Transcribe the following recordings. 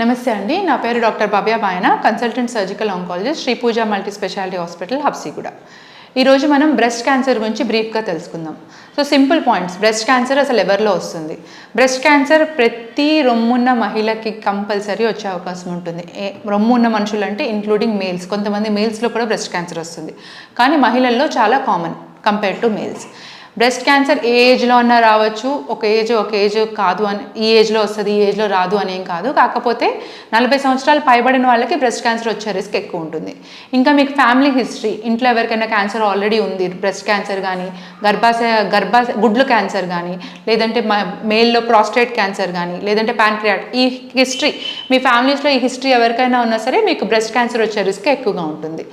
నమస్తే అండి. నా పేరు doctor Bhavya Bayana consultant surgical oncologist Sri Pooja multi speciality hospital Habsiguda ఈరోజు మనం బ్రెస్ట్ క్యాన్సర్ గురించి బ్రీఫ్గా తెలుసుకుందాం. So simple points. Breast cancer అసలు ఎవరిలో వస్తుంది? బ్రెస్ట్ క్యాన్సర్ ప్రతి రొమ్మున్న మహిళకి కంపల్సరీ వచ్చే అవకాశం ఉంటుంది. ఏ రొమ్మున్న మనుషులు అంటే ఇంక్లూడింగ్ మేల్స్ కొంతమంది మేల్స్లో కూడా బ్రెస్ట్ క్యాన్సర్ వస్తుంది. కానీ మహిళల్లో చాలా common compare to males breast cancer ఏ ఏజ్లో అన్నా రావచ్చు. ఒక ఏజ్ ఒక ఏజ్ కాదు అని ఈ ఏజ్లో వస్తుంది ఈ ఏజ్లో రాదు అని ఏం కాదు. కాకపోతే నలభై సంవత్సరాలు పైబడిన వాళ్ళకి బ్రెస్ట్ క్యాన్సర్ వచ్చే రిస్క్ ఎక్కువ ఉంటుంది. ఇంకా మీకు ఫ్యామిలీ హిస్టరీ ఇంట్లో ఎవరికైనా క్యాన్సర్ ఆల్రెడీ ఉంది బ్రెస్ట్ క్యాన్సర్ కానీ గర్భాశయ గర్భా గుడ్లు క్యాన్సర్ కానీ లేదంటే మేల్లో ప్రాస్టేట్ క్యాన్సర్ కానీ లేదంటే ప్యాంక్రియాట్ ఈ హిస్టరీ మీ ఫ్యామిలీస్లో ఈ హిస్టరీ ఎవరికైనా ఉన్నా సరే మీకు బ్రెస్ట్ క్యాన్సర్ వచ్చే రిస్క్ ఎక్కువగా ఉంటుంది.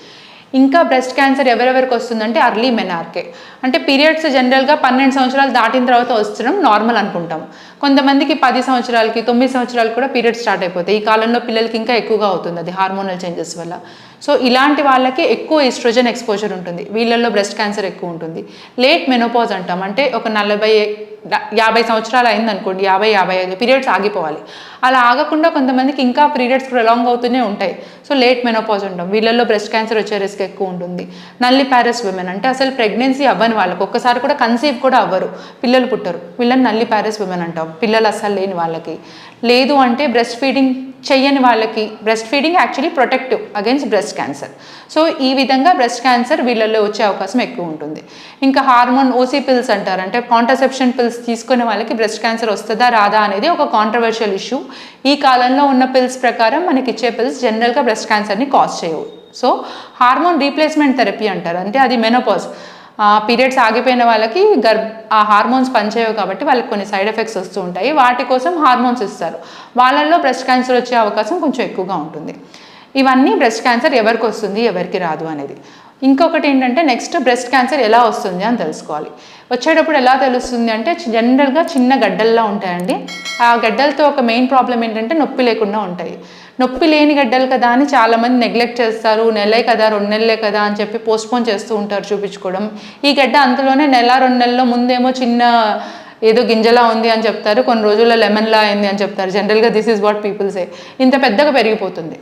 ఇంకా బ్రెస్ట్ క్యాన్సర్ ఎవరెవరికి వస్తుందంటే అర్లీ మెనార్కే అంటే పీరియడ్స్ జనరల్గా పన్నెండు సంవత్సరాలు దాటిన తర్వాత వస్తడం నార్మల్ అనుకుంటాం కొంతమందికి పది సంవత్సరాలకి తొమ్మిది సంవత్సరాలు కూడా పీరియడ్స్ స్టార్ట్ అయిపోతాయి. ఈ కాలంలో పిల్లలకి ఇంకా ఎక్కువగా అవుతుంది అది హార్మోనల్ చేంజెస్ వల్ల. సో ఇలాంటి వాళ్ళకి ఎక్కువ ఈస్ట్రోజన్ ఎక్స్పోజర్ ఉంటుంది. వీళ్ళల్లో బ్రెస్ట్ క్యాన్సర్ ఎక్కువ ఉంటుంది. లేట్ మెనోపాజ్ అంటాం. అంటే ఒక నలభై యాభై సంవత్సరాలు అయింది అనుకోండి యాభై యాభై ఐదు పీరియడ్స్ ఆగిపోవాలి. అలా ఆగకుండా కొంతమందికి ఇంకా పీరియడ్స్ ప్రొలాంగ్ అవుతూనే ఉంటాయి. సో లేట్ మెనోపాజ్ ఉంటాం వీళ్ళల్లో బ్రెస్ట్ క్యాన్సర్ వచ్చే రిస్క్ ఎక్కువ ఉంటుంది. నల్లి ప్యారస్ విమెన్ అంటే అసలు ప్రెగ్నెన్సీ అవ్వని వాళ్ళకి ఒక్కసారి కూడా కన్సీవ్ కూడా అవ్వరు. పిల్లలు పుట్టరు. వీళ్ళని నల్లి ప్యారస్ విమెన్ అంటాం. పిల్లలు అస్సలు లేని వాళ్ళకి. లేదు అంటే బ్రెస్ట్ ఫీడింగ్ చెయ్యని వాళ్ళకి breast feeding actually protective against breast cancer so ఈ విధంగా బ్రెస్ట్ క్యాన్సర్ వీళ్ళల్లో వచ్చే అవకాశం ఎక్కువ ఉంటుంది. ఇంకా హార్మోన్ ఓసీ పిల్స్ అంటారు అంటే కాంట్రసెప్షన్ పిల్స్ తీసుకునే వాళ్ళకి బ్రెస్ట్ క్యాన్సర్ వస్తుందా రాదా అనేది ఒక కాంట్రవర్షియల్ ఇష్యూ ఈ కాలంలో ఉన్న పిల్స్ ప్రకారం మనకి ఇచ్చే పిల్స్ జనరల్గా బ్రెస్ట్ క్యాన్సర్ని కాజ్ చేయవు. సో హార్మోన్ రీప్లేస్మెంట్ థెరపీ అంటారు. అంటే అది మెనోపాజ్ పీరియడ్స్ ఆగిపోయిన వాళ్ళకి గర్భ ఆ హార్మోన్స్ పనిచేయవు కాబట్టి వాళ్ళకి కొన్ని సైడ్ ఎఫెక్ట్స్ వస్తూ ఉంటాయి. వాటి కోసం హార్మోన్స్ ఇస్తారు. వాళ్ళల్లో బ్రెస్ట్ క్యాన్సర్ వచ్చే అవకాశం కొంచెం ఎక్కువగా ఉంటుంది. ఇవన్నీ బ్రెస్ట్ క్యాన్సర్ ఎవరికి వస్తుంది ఎవరికి రాదు అనేది. ఇంకొకటి ఏంటంటే నెక్స్ట్ బ్రెస్ట్ క్యాన్సర్ ఎలా వస్తుంది అని తెలుసుకోవాలి. వచ్చేటప్పుడు ఎలా తెలుస్తుంది అంటే జనరల్గా చిన్న గడ్డల్లా ఉంటాయండి. ఆ గడ్డలతో ఒక మెయిన్ ప్రాబ్లం ఏంటంటే నొప్పి లేకుండా ఉంటాయి. నొప్పి లేని గడ్డలు కదా అని చాలామంది నెగ్లెక్ట్ చేస్తారు. నెలే కదా రెండు నెలలే కదా అని చెప్పి పోస్ట్పోన్ చేస్తూ ఉంటారు చూపించుకోవడం. ఈ గడ్డ అంతలోనే నెల రెండు నెలల్లో ముందేమో చిన్న ఏదో గింజలా ఉంది అని చెప్తారు. కొన్ని రోజుల్లో లెమన్లా అయింది అని చెప్తారు. జనరల్గా this is what people say ఇంత పెద్దగా పెరిగిపోతుంది.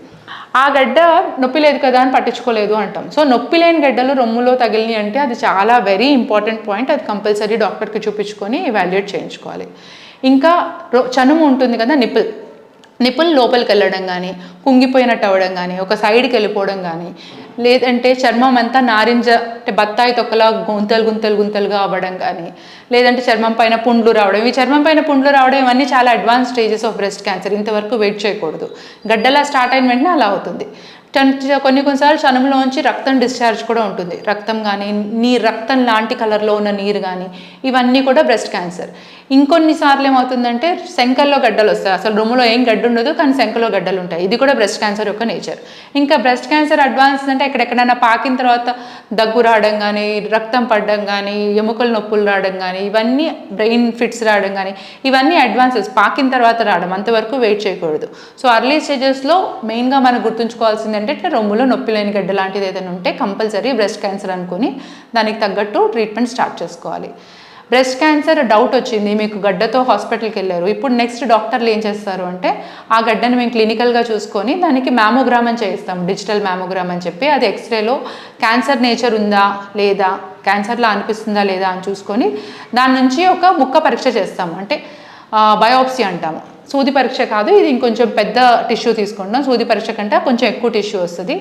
ఆ గడ్డ నొప్పి లేదు కదా అని పట్టించుకోలేదు అంటాం. సో నొప్పి లేని గడ్డలు రొమ్ములో తగిలినాయి అంటే అది చాలా వెరీ ఇంపార్టెంట్ పాయింట్ అది కంపల్సరీ డాక్టర్కి చూపించుకొని ఇవాల్యుయేట్ చేయించుకోవాలి. ఇంకా చనుము ఉంటుంది కదా నిప్పుల్ నిపుణులు లోపలికి వెళ్ళడం కానీ కుంగిపోయినట్టు అవ్వడం కానీ ఒక సైడ్కి వెళ్ళిపోవడం కానీ లేదంటే చర్మం అంతా నారింజ అంటే బత్తాయి తొక్కలా గుంతలు గుంతలు గుంతలుగా అవ్వడం కానీ లేదంటే చర్మం పైన పుండ్లు రావడం ఈ చర్మం పైన పుండ్లు రావడం ఇవన్నీ చాలా advance stages of breast cancer. ఇంతవరకు వెయిట్ చేయకూడదు. గడ్డలా స్టార్ట్ అయిన వెంటనే అలా అవుతుంది. కొన్ని కొన్నిసార్లు చనుములోంచి రక్తం డిశ్చార్జ్ కూడా ఉంటుంది. రక్తం కానీ నీ రక్తం లాంటి కలర్లో ఉన్న నీరు కానీ ఇవన్నీ కూడా బ్రెస్ట్ క్యాన్సర్. ఇంకొన్నిసార్లు ఏమవుతుందంటే శంకల్లో గడ్డలు వస్తాయి. అసలు రొమ్ములో ఏం గడ్డ ఉండదు కానీ శంకలో గడ్డలు ఉంటాయి. ఇది కూడా బ్రెస్ట్ క్యాన్సర్ యొక్క నేచర్. ఇంకా బ్రెస్ట్ క్యాన్సర్ అడ్వాన్స్ అంటే ఎక్కడెక్కడైనా పాకిన తర్వాత దగ్గు రావడం కానీ రక్తం పడడం కానీ ఎముకల నొప్పులు రావడం కానీ ఇవన్నీ బ్రెయిన్ ఫిట్స్ రావడం కానీ ఇవన్నీ అడ్వాన్సెస్ పాకిన తర్వాత రావడం అంతవరకు వెయిట్ చేయకూడదు. సో అర్లీ స్టేజెస్లో మెయిన్గా మనం గుర్తుంచుకోవాల్సింది ఏంటంటే ఇట్లా రొమ్ములో నొప్పి లేని గడ్డ లాంటిది ఏదైనా ఉంటే కంపల్సరీ బ్రెస్ట్ క్యాన్సర్ అనుకుని దానికి తగ్గట్టు ట్రీట్మెంట్ స్టార్ట్ చేసుకోవాలి. బ్రెస్ట్ క్యాన్సర్ డౌట్ వచ్చింది. మీకు గడ్డతో హాస్పిటల్కి వెళ్ళారు. ఇప్పుడు నెక్స్ట్ డాక్టర్లు ఏం చేస్తారు అంటే ఆ గడ్డని మేము క్లినికల్గా చూసుకొని దానికి మ్యామోగ్రామ్ అని చేయిస్తాం. డిజిటల్ మ్యామోగ్రామ్ అని చెప్పి అది ఎక్స్రేలో క్యాన్సర్ నేచర్ ఉందా? లేదా? క్యాన్సర్లా అనిపిస్తుందా? లేదా? అని చూసుకొని దాని నుంచి ఒక ముక్క పరీక్ష చేస్తాము అంటే బయోప్సీ అంటాము. సూది పరీక్ష కాదు ఇది ఇంకొంచెం పెద్ద టిష్యూ తీసుకుంటాం సూది పరీక్ష కంటే కొంచెం ఎక్కువ టిష్యూ వస్తుంది.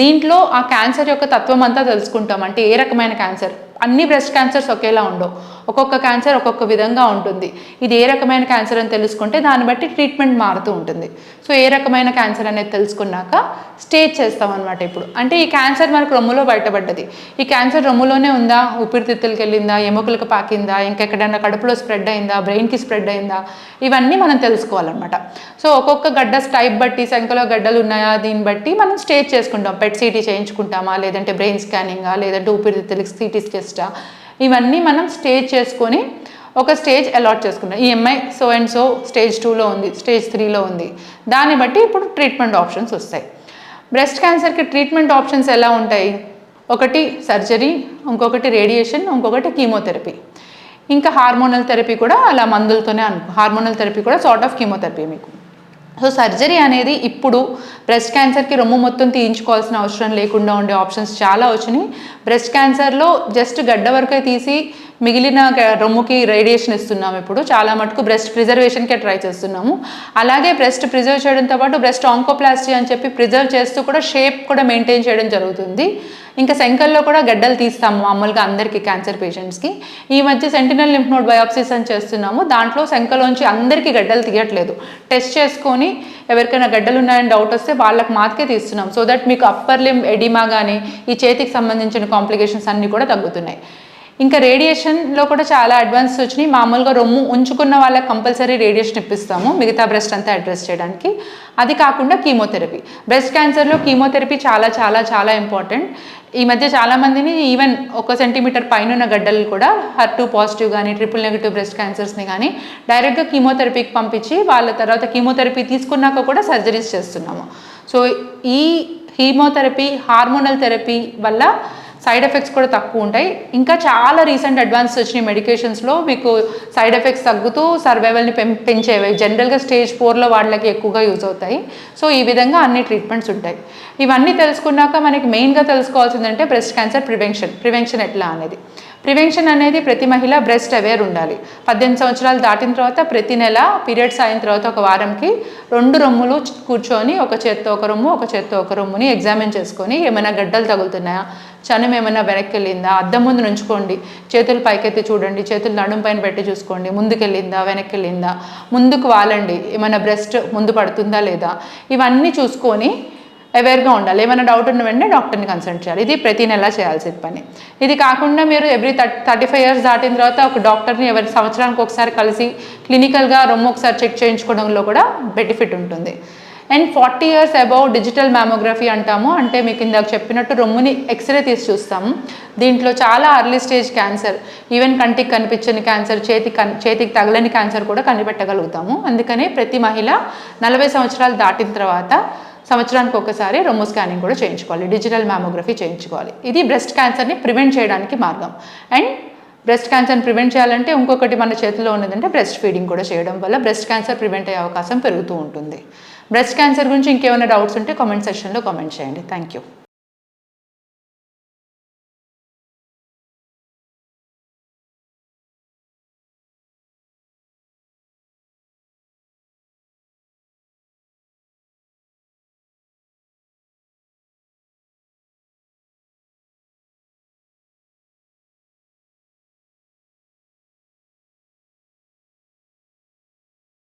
దీంట్లో ఆ క్యాన్సర్ యొక్క తత్వం అంతా తెలుసుకుంటాం. అంటే ఏ రకమైన క్యాన్సర్ అన్ని బ్రెస్ట్ క్యాన్సర్స్ ఒకేలా ఉండవు. ఒక్కొక్క క్యాన్సర్ ఒక్కొక్క విధంగా ఉంటుంది. ఇది ఏ రకమైన క్యాన్సర్ అని తెలుసుకుంటే దాన్ని బట్టి ట్రీట్మెంట్ మారుతూ ఉంటుంది. సో ఏ రకమైన క్యాన్సర్ అనేది తెలుసుకున్నాక స్టేజ్ చేస్తాం అనమాట ఇప్పుడు. అంటే ఈ క్యాన్సర్ మనకు రొమ్ములో బయటపడ్డది. ఈ క్యాన్సర్ రొమ్ములోనే ఉందా? ఊపిరితిత్తులకి వెళ్ళిందా ఎముకలకు పాకిందా? ఇంకెక్కడైనా కడుపులో స్ప్రెడ్ అయిందా? బ్రెయిన్కి స్ప్రెడ్ అయిందా? ఇవన్నీ మనం తెలుసుకోవాలన్నమాట. సో ఒక్కొక్క గడ్డ స్టైప్ బట్టి సంఖ్యలో గడ్డలు ఉన్నాయా? దీన్ని బట్టి మనం స్టేజ్ చేసుకుంటాం. పెట్ సిటీ చేయించుకుంటామా? లేదంటే బ్రెయిన్ స్కానింగా లేదంటే ఊపిరితిత్తులకి సిటీ టెస్టా ఇవన్నీ మనం స్టేజ్ చేసుకొని ఒక స్టేజ్ అలాట్ చేసుకున్నాం. EMI so and so stage టూలో ఉంది స్టేజ్ త్రీలో ఉంది. దాన్ని బట్టి ఇప్పుడు ట్రీట్మెంట్ ఆప్షన్స్ వస్తాయి. బ్రెస్ట్ క్యాన్సర్కి ట్రీట్మెంట్ ఆప్షన్స్ ఎలా ఉంటాయి? ఒకటి సర్జరీ ఇంకొకటి రేడియేషన్ ఇంకొకటి కీమోథెరపీ. ఇంకా హార్మోనల్ థెరపీ కూడా అలా మందులతోనే అను హార్మోనల్ థెరపీ కూడా సార్ట్ ఆఫ్ కీమోథెరపీ మీకు. సో సర్జరీ అనేది ఇప్పుడు బ్రెస్ట్ క్యాన్సర్కి రొమ్ము మొత్తం తీయించుకోవాల్సిన అవసరం లేకుండా ఉండే ఆప్షన్స్ చాలా వచ్చినాయి. బ్రెస్ట్ క్యాన్సర్లో జస్ట్ గడ్డ వరకే తీసి మిగిలిన రొమ్ముకి రేడియేషన్ ఇస్తున్నాం ఇప్పుడు. చాలా మటుకు బ్రెస్ట్ ప్రిజర్వేషన్కే ట్రై చేస్తున్నాము. అలాగే బ్రెస్ట్ ప్రిజర్వ్ చేయడంతో పాటు బ్రెస్ట్ ఆంకోప్లాస్టీ అని చెప్పి ప్రిజర్వ్ చేస్తూ కూడా షేప్ కూడా మెయింటైన్ చేయడం జరుగుతుంది. ఇంకా శంకల్లో కూడా గడ్డలు తీస్తాము మామూలుగా అందరికీ క్యాన్సర్ పేషెంట్స్కి ఈ మధ్య సెంటినల్ లింఫ్ నోడ్ బయాప్సీస్ అని చేస్తున్నాము. దాంట్లో శంకలోంచి అందరికీ గడ్డలు తీయట్లేదు. టెస్ట్ చేసుకొని ఎవరికైనా గడ్డలు ఉన్నాయని డౌట్ వస్తే వాళ్ళకి మాత్రమే తీస్తున్నాం. సో దట్ మీకు అప్పర్ లిమ్ ఎడిమా కానీ ఈ చేతికి సంబంధించిన కాంప్లికేషన్స్ అన్నీ కూడా తగ్గుతున్నాయి. ఇంకా రేడియేషన్లో కూడా చాలా అడ్వాన్స్ వచ్చినాయి. మామూలుగా రొమ్ము ఉంచుకున్న వాళ్ళకి కంపల్సరీ రేడియేషన్ ఇప్పిస్తాము. మిగతా బ్రెస్ట్ అంతా అడ్రస్ చేయడానికి. అది కాకుండా కీమోథెరపీ బ్రెస్ట్ క్యాన్సర్లో కీమోథెరపీ చాలా చాలా చాలా ఇంపార్టెంట్ ఈ మధ్య చాలా మందిని ఈవెన్ ఒక సెంటీమీటర్ పైన ఉన్న గడ్డలు కూడా హర్ టూ పాజిటివ్ కానీ ట్రిపుల్ నెగిటివ్ బ్రెస్ట్ క్యాన్సర్స్ని కానీ డైరెక్ట్గా కీమోథెరపీకి పంపించి వాళ్ళ తర్వాత కీమోథెరపీ తీసుకున్నాక కూడా సర్జరీస్ చేస్తున్నాము. సో ఈ కీమోథెరపీ హార్మోనల్ థెరపీ వల్ల సైడ్ ఎఫెక్ట్స్ కూడా తక్కువ ఉంటాయి. ఇంకా చాలా రీసెంట్ అడ్వాన్స్ వచ్చినాయి మెడికేషన్స్లో మీకు సైడ్ ఎఫెక్ట్స్ తగ్గుతూ సర్వైవల్ని పెం పెంచేవి జనరల్గా స్టేజ్ ఫోర్లో వాళ్ళకి ఎక్కువగా యూజ్ అవుతాయి. సో ఈ విధంగా అన్ని ట్రీట్మెంట్స్ ఉంటాయి. ఇవన్నీ తెలుసుకున్నాక మనకి మెయిన్గా తెలుసుకోవాల్సిందంటే బ్రెస్ట్ క్యాన్సర్ ప్రివెన్షన్ ప్రివెన్షన్ ఎట్లా అనేది. ప్రివెన్షన్ అనేది ప్రతి మహిళ బ్రెస్ట్ అవేర్ ఉండాలి. పద్దెనిమిది సంవత్సరాలు దాటిన తర్వాత ప్రతి నెల పీరియడ్స్ అయిన తర్వాత ఒక వారంకి రెండు రొమ్ములు కూర్చొని ఒక చేత్తో ఒక రొమ్ము ఒక చేత్తో ఒక రొమ్ముని ఎగ్జామిన్ చేసుకొని ఏమైనా గడ్డలు తగులుతున్నాయా చనం ఏమైనా వెనక్కి వెళ్ళిందా అద్దం ముందు నుంచుకోండి. చేతులు పైకెత్తి చూడండి. చేతులు నడుము పైన పెట్టి చూసుకోండి. ముందుకెళ్ళిందా వెనక్కి వెళ్ళిందా ముందుకు వాలండి. ఏమైనా బ్రెస్ట్ ముందు పడుతుందా లేదా? ఇవన్నీ చూసుకొని అవేర్గా ఉండాలి. ఏమైనా డౌట్ ఉన్న వెంటనే డాక్టర్ని కన్సల్ట్ చేయాలి. ఇది ప్రతి నెల చేయాల్సిన పని. ఇది కాకుండా మీరు ఎవ్రీ థర్టీ ఫైవ్ ఇయర్స్ దాటిన తర్వాత ఒక డాక్టర్ని ఎవరి సంవత్సరానికి ఒకసారి కలిసి క్లినికల్గా రొమ్ము ఒకసారి చెక్ చేయించుకోవడంలో కూడా బెనిఫిట్ ఉంటుంది. And forty years above digital mammography అంటాము. అంటే మీకు ఇందాక చెప్పినట్టు రొమ్ముని ఎక్స్రే తీసి చూస్తాము దీంట్లో చాలా అర్లీ స్టేజ్ క్యాన్సర్ ఈవెన్ కంటికి కనిపించని క్యాన్సర్ చేతి చేతికి తగలని క్యాన్సర్ కూడా కనిపెట్టగలుగుతాము. అందుకనే ప్రతి మహిళ నలభై సంవత్సరాలు దాటిన తర్వాత సంవత్సరానికి ఒకసారి రొమ్ము స్కానింగ్ కూడా చేయించుకోవాలి. డిజిటల్ మ్యామోగ్రఫీ చేయించుకోవాలి. ఇది బ్రెస్ట్ క్యాన్సర్ని ప్రివెంట్ చేయడానికి మార్గం. అండ్ బ్రెస్ట్ క్యాన్సర్ని ప్రివెంట్ చేయాలంటే ఇంకొకటి మన చేతిలో ఉన్నదంటే బ్రెస్ట్ ఫీడింగ్ కూడా చేయడం వల్ల బ్రెస్ట్ క్యాన్సర్ ప్రివెంట్ అయ్యే అవకాశం పెరుగుతూ ఉంటుంది. బ్రెస్ట్ క్యాన్సర్ గురించి ఇంకేమైనా డౌట్స్ ఉంటే కామెంట్ సెక్షన్లో కామెంట్ చేయండి. Thank you.